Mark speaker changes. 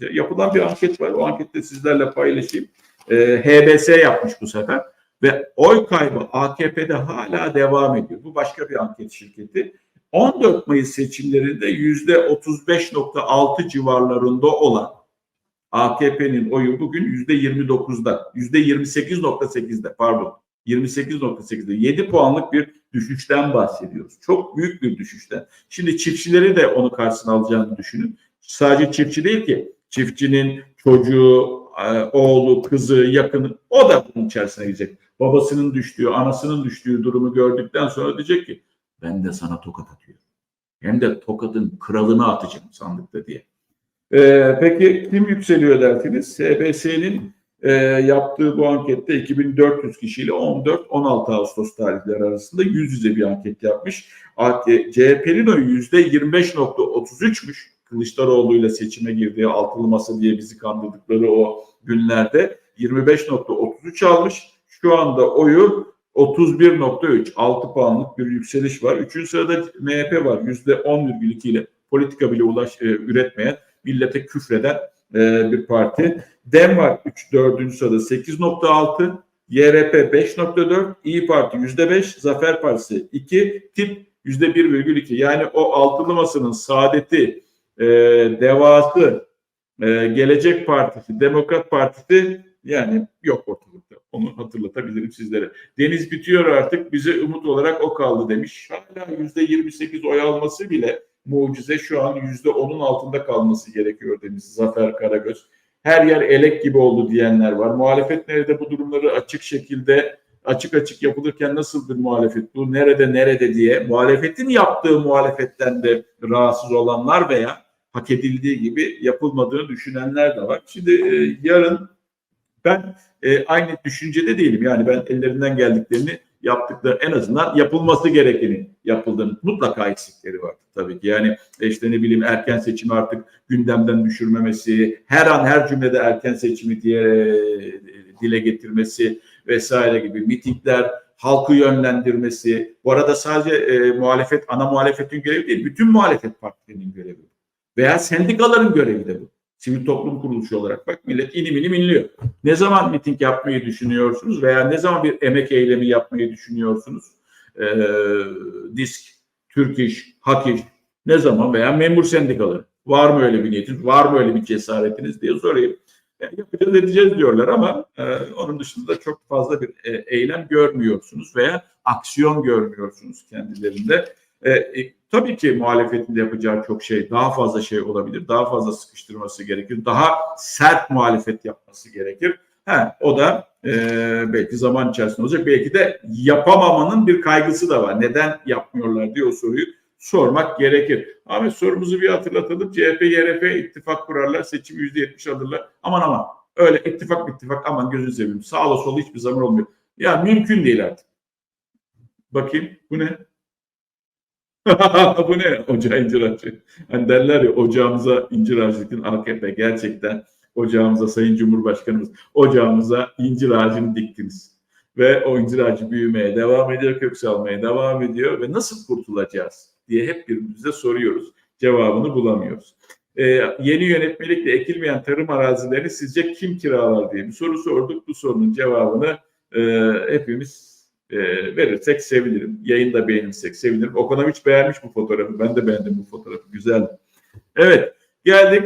Speaker 1: Ya, yapılan bir anket var. O ankette sizlerle paylaşayım. Ee, HBS yapmış bu sefer ve oy kaybı AKP'de hala devam ediyor. Bu başka bir anket şirketi. 14 Mayıs seçimlerinde yüzde 35.6 civarlarında olan AKP'nin oyu bugün yüzde 29'da, yüzde 28.8'de pardon, 28.8'de 7 puanlık bir düşüşten bahsediyoruz. Çok büyük bir düşüşten. Şimdi çiftçileri de onu karşısına alacağını düşünün. Sadece çiftçi değil ki, çiftçinin çocuğu, e, oğlu, kızı, yakını o da bunun içerisine girecek. Babasının düştüğü, anasının düştüğü durumu gördükten sonra diyecek ki ben de sana tokat atıyorum. Hem de tokatın kralını atacağım sandıkta diye. Ee, peki kim yükseliyor dersiniz? SBS'nin e, yaptığı bu ankette 2400 kişiyle 14-16 Ağustos tarihleri arasında yüz yüze bir anket yapmış. CHP'nin oyu %25.33'müş. Kılıçdaroğlu ile seçime girdiği altılı masa diye bizi kandırdıkları o günlerde 25.33 almış. Şu anda oyu 31.3 6 puanlık bir yükseliş var. Üçüncü sırada MHP var %10,2 ile politika bile ulaş, e, üretmeyen millete küfreden e, bir parti. Dem var 3 4. sırada 8.6, YRP 5.4, İyi Parti %5, Zafer Partisi 2, tip %1,2. Yani o altılı masanın saadeti, e, devası, e, Gelecek Partisi, Demokrat Partisi yani yok ortalıkta. Onu hatırlatabilirim sizlere. Deniz bitiyor artık bize umut olarak o kaldı demiş. Hala %28 oy alması bile mucize şu an %10'un altında kalması gerekiyor demiş Zafer Karagöz. Her yer elek gibi oldu diyenler var. Muhalefet nerede bu durumları açık şekilde açık açık yapılırken nasıl bir muhalefet bu nerede nerede diye muhalefetin yaptığı muhalefetten de rahatsız olanlar veya hak edildiği gibi yapılmadığını düşünenler de var. Şimdi e, yarın ben e, aynı düşüncede değilim. Yani ben ellerinden geldiklerini yaptıkları en azından yapılması gerekenin yapıldığını mutlaka eksikleri var tabii ki. Yani işte ne bileyim erken seçimi artık gündemden düşürmemesi, her an her cümlede erken seçimi diye e, dile getirmesi vesaire gibi mitingler, halkı yönlendirmesi. Bu arada sadece e, muhalefet, ana muhalefetin görevi değil, bütün muhalefet partilerinin görevi. Veya sendikaların görevi de bu. Sivil toplum kuruluşu olarak bak millet inim inim inliyor. Ne zaman miting yapmayı düşünüyorsunuz veya ne zaman bir emek eylemi yapmayı düşünüyorsunuz? Ee, disk, Türk İş, Hak İş ne zaman veya memur sendikaları var mı öyle bir niyetiniz, var mı öyle bir cesaretiniz diye sorayım. Yani yapacağız edeceğiz diyorlar ama e, onun dışında çok fazla bir e, eylem görmüyorsunuz veya aksiyon görmüyorsunuz kendilerinde. E, e, tabii ki muhalefetin de yapacağı çok şey, daha fazla şey olabilir, daha fazla sıkıştırması gerekir, daha sert muhalefet yapması gerekir. Ha, o da e, belki zaman içerisinde olacak. Belki de yapamamanın bir kaygısı da var. Neden yapmıyorlar diye o soruyu sormak gerekir. Ahmet sorumuzu bir hatırlatalım. CHP, YRP ittifak kurarlar, seçim yüzde yetmiş alırlar. Aman aman öyle ittifak ittifak aman gözünü seveyim. Sağla sola hiçbir zaman olmuyor. Ya mümkün değil artık. Bakayım bu ne? bu ne? Ocağı incir ağacı. Hani derler ya ocağımıza incir dikin AKP gerçekten ocağımıza Sayın Cumhurbaşkanımız ocağımıza incir ağacını diktiniz. Ve o incir ağacı büyümeye devam ediyor, kök salmaya devam ediyor ve nasıl kurtulacağız diye hep birbirimize soruyoruz. Cevabını bulamıyoruz. Ee, yeni yönetmelikle ekilmeyen tarım arazilerini sizce kim kiralar diye bir soru sorduk. Bu sorunun cevabını e, hepimiz e, verirsek sevinirim. Yayında beğenirsek sevinirim. Okonoviç beğenmiş bu fotoğrafı. Ben de beğendim bu fotoğrafı. Güzel. Evet. Geldik